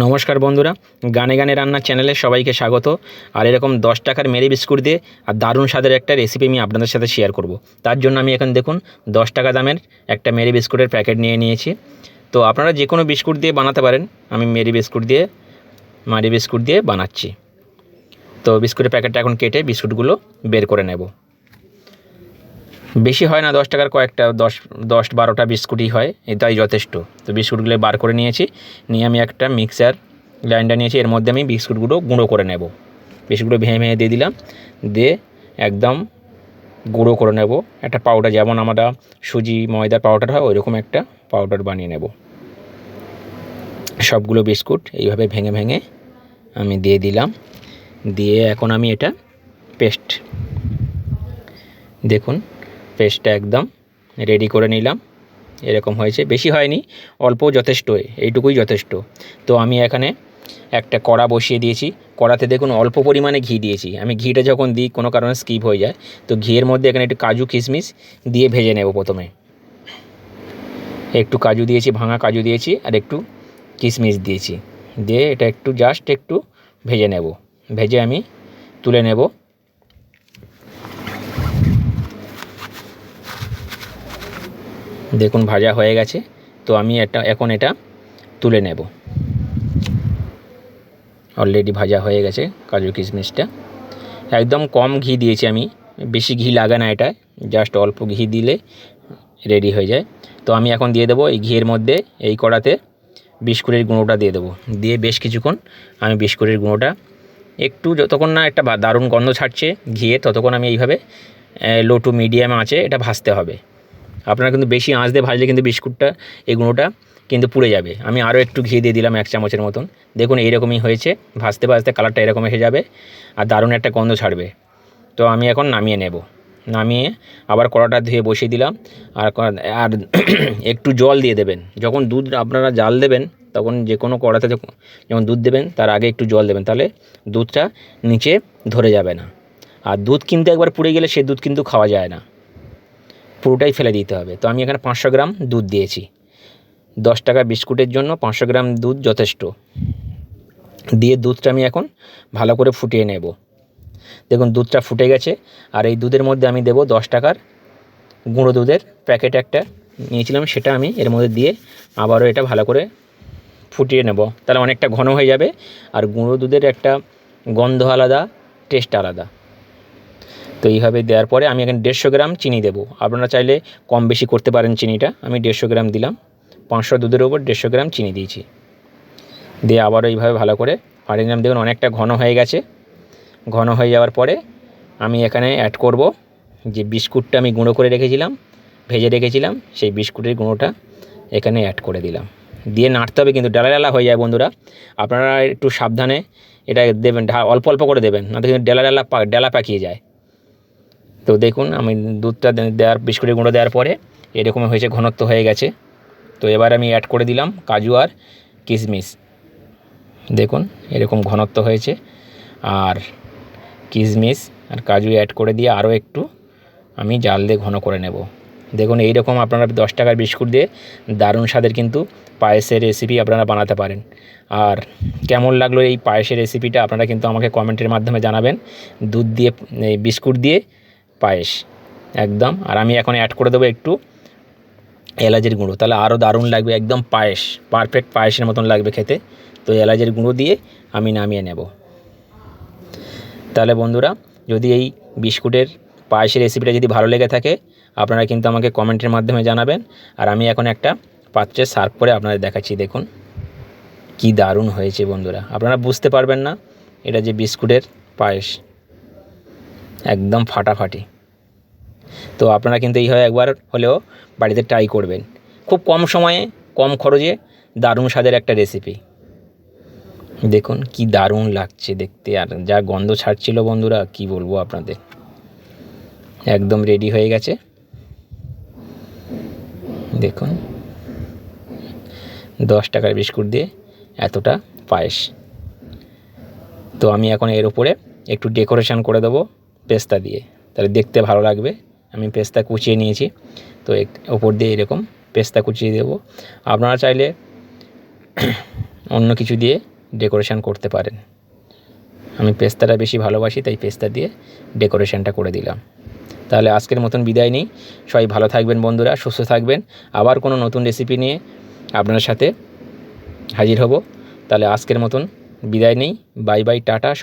নমস্কার বন্ধুরা, গানে গানে রান্নার চ্যানেলে সবাইকে স্বাগত। আর এরকম দশ টাকার মেরি বিস্কুট দিয়ে আর দারুণ স্বাদের একটা রেসিপি আমি আপনাদের সাথে শেয়ার করব। তার জন্য আমি এখন দেখুন, দশ টাকা দামের একটা মেরি বিস্কুটের প্যাকেট নিয়ে নিয়েছি। তো আপনারা যে কোনো বিস্কুট দিয়ে বানাতে পারেন, আমি মেরি বিস্কুট দিয়ে, মারি বিস্কুট দিয়ে বানাচ্ছি। তো বিস্কুটের প্যাকেটটা এখন কেটে বিস্কুটগুলো বের করে নেব। বেশি হয় না দশ টাকার কয়েকটা, দশ দশ বারোটা বিস্কুটই হয়, এটাই যথেষ্ট। তো বিস্কুটগুলো বার করে নিয়েছি, নিয়ে আমি একটা মিক্সার গ্রাইন্ডার নিয়েছি, এর মধ্যে আমি বিস্কুটগুলো গুঁড়ো করে নেব। বিস্কুটগুলো ভেঙে ভেঙে দিয়ে দিলাম, দিয়ে একদম গুঁড়ো করে নেব। একটা পাউডার যেমন আমরা সুজি, ময়দার পাউডার হয়, ওইরকম একটা পাউডার বানিয়ে নেব। সবগুলো বিস্কুট এইভাবে ভেঙে ভেঙে আমি দিয়ে দিলাম। দিয়ে এখন আমি এটা পেস্ট দেখুন পেস্টটা একদম রেডি করে নিলাম। এরকম হয়েছে। বেশি হয়নি অল্প যথেষ্ট, এইটুকুই যথেষ্ট। তো আমি এখানে একটা কড়া বসিয়ে দিয়েছি। কড়াতে দেখুন অল্প পরিমাণে ঘি দিয়েছি। আমি ঘিটা যখন দিই কোনো কারণে স্কিপ হয়ে যায়। তো ঘিয়ের মধ্যে এখানে একটু কাজু কিশমিশ দিয়ে ভেজে নেব প্রথমে। একটু কাজু দিয়েছি, ভাঙা কাজু দিয়েছি আর একটু কিশমিশ দিয়েছি। দিয়ে এটা একটু জাস্ট একটু ভেজে নেব। ভেজে আমি তুলে নেব। দেখুন, ভাজা হয়ে গেছে। তো আমি এটা এখন এটা তুলে নেব। অলরেডি ভাজা হয়ে গেছে কাজু কিশমিশটা। একদম কম ঘি দিয়েছি আমি। বেশি ঘি লাগে না এটা জাস্ট অল্প ঘি দিলে রেডি হয়ে যায়। তো আমি এখন দিয়ে দেবো এই ঘিয়ের মধ্যে এই কড়াতে বিস্কুটের গুঁড়োটা দিয়ে দেবো। দিয়ে বেশ কিছুক্ষণ আমি বিস্কুটের গুঁড়োটা একটু যতক্ষণ না একটা দারুণ গন্ধ ছাড়ছে ঘিয়ে, ততক্ষণ আমি এইভাবে লো টু মিডিয়াম আঁচে এটা ভাজতে হবে। আপনারা কিন্তু বেশি আঁচ দিয়ে ভাজলে কিন্তু বিস্কুটটা, এই গুঁড়োটা কিন্তু পুড়ে যাবে। আমি আরও একটু ঘি দিয়ে দিলাম এক চামচের মতন। দেখুন, এইরকমই হয়েছে। ভাজতে ভাজতে কালারটা এরকম এসে যাবে আর দারুণ একটা গন্ধ ছাড়বে। তো আমি এখন নামিয়ে নেব। নামিয়ে আবার কড়াটা ধুয়ে বসিয়ে দিলাম। আর আর একটু জল দিয়ে দেবেন। যখন দুধ আপনারা জাল দেবেন, তখন যে কোনো কড়াতে যখন দুধ দেবেন, তার আগে একটু জল দেবেন। তাহলে দুধটা নিচে ধরে যাবে না। আর দুধ কিন্তু একবার পুড়ে গেলে সে দুধ কিন্তু খাওয়া যায় না। পুরোটাই ফেলে দিতে হবে। তো আমি এখানে পাঁচশো গ্রাম দুধ দিয়েছি। দশ টাকা বিস্কুটের জন্য পাঁচশো গ্রাম দুধ যথেষ্ট। দিয়ে দুধটা আমি এখন ভালো করে ফুটিয়ে নেব। দেখুন, দুধটা ফুটে গেছে। আর এই দুধের মধ্যে আমি দেবো দশ টাকার গুঁড়ো দুধের প্যাকেট একটা নিয়েছিলাম, সেটা আমি এর মধ্যে দিয়ে আবারও এটা ভালো করে ফুটিয়ে নেব। তাহলে অনেকটা ঘন হয়ে যাবে। আর গুঁড়ো দুধের একটা গন্ধ আলাদা, টেস্ট আলাদা। তো এইভাবে দেওয়ার পরে আমি এখানে দেড়শো গ্রাম চিনি দেবো। আপনারা চাইলে কম বেশি করতে পারেন চিনিটা। আমি দেড়শো গ্রাম দিলাম। পাঁচশো দুধের ওপর দেড়শো গ্রাম চিনি দিয়েছি। দিয়ে আবারও এইভাবে ভালো করে ফাটিয়ে নিলাম দেখুন অনেকটা ঘন হয়ে গেছে। ঘন হয়ে যাওয়ার পরে আমি এখানে অ্যাড করব যে বিস্কুটটা আমি গুঁড়ো করে রেখেছিলাম, ভেজে রেখেছিলাম, সেই বিস্কুটের গুঁড়োটা এখানে অ্যাড করে দিলাম। দিয়ে নাড়তে হবে কিন্তু ডালা ডালা হয়ে যায় বন্ধুরা। আপনারা একটু সাবধানে এটা দেবেন অল্প অল্প করে দেবেন না তো কিন্তু ডেলা ডালা ডেলা পাকিয়ে যায়। তো দেখুন, আমি দুধটা দেওয়ার, বিস্কুটের গুঁড়ো দেওয়ার পরে এরকম হয়েছে, ঘনত্ব হয়ে গেছে। তো এবার আমি অ্যাড করে দিলাম কাজু আর কিশমিশ। দেখুন, এরকম ঘনত্ব হয়েছে। আর কিশমিশ আর কাজু অ্যাড করে দিয়ে আরও একটু আমি জাল দিয়ে ঘন করে নেব। দেখুন এই রকম আপনারা দশ টাকার বিস্কুট দিয়ে দারুণ স্বাদের কিন্তু পায়েসের রেসিপি আপনারা বানাতে পারেন। আর কেমন লাগল এই পায়েসের রেসিপিটা আপনারা কিন্তু আমাকে কমেন্টের মাধ্যমে জানাবেন। দুধ দিয়ে বিস্কুট দিয়ে পায়েস, একদম। আর আমি এখন অ্যাড করে দেবো একটু এলাচের গুঁড়ো। তাহলে আরও দারুণ লাগবে, একদম পায়েস পারফেক্ট পায়েসের মতন লাগবে খেতে। তো এলাচের গুঁড়ো দিয়ে আমি নামিয়ে নেব। তাহলে বন্ধুরা, যদি এই বিস্কুটের পায়েসের রেসিপিটা যদি ভালো লেগে থাকে, আপনারা কিন্তু আমাকে কমেন্টের মাধ্যমে জানাবেন। আর আমি এখন একটা পাত্রে সার্ভ করে আপনাদের দেখাচ্ছি, দেখুন। কি দারুণ হয়েছে বন্ধুরা। আপনারা বুঝতে পারবেন না, এটা যে বিস্কুটের পায়েস। একদম ফাটাফাটি। তো আপনারা কিন্তু এইভাবে একবার হলেও বাড়িতে ট্রাই করবেন। খুব কম সময়ে, কম খরচে দারুণ স্বাদের একটা রেসিপি দেখুন কি দারুণ লাগছে দেখতে আর যা গন্ধ ছাড়ছিল বন্ধুরা, কি বলব আপনাদের। একদম রেডি হয়ে গেছে। দেখুন। দশ টাকার বিস্কুট দিয়ে এতটা পায়েস। তো আমি এখন এর উপরে একটু ডেকোরেশন করে দেবো, পেস্তা দিয়ে। তাহলে দেখতে ভালো লাগবে। আমি পেস্তা কুচিয়ে নিয়েছি। তো ওপর দিয়ে এরকম পেস্তা কুচিয়ে দেবো। আপনারা চাইলে অন্য কিছু দিয়ে ডেকোরেশন করতে পারেন। আমি পেস্তাটা বেশি ভালোবাসি, তাই পেস্তা দিয়ে ডেকোরেশনটা করে দিলাম। তাহলে আজকের মতন বিদায় নিই। সবাই ভালো থাকবেন বন্ধুরা, সুস্থ থাকবেন। আবার কোনো নতুন রেসিপি নিয়ে আপনার সাথে হাজির হব। তাহলে আজকের মতন বিদায় নেই। Bye bye, tata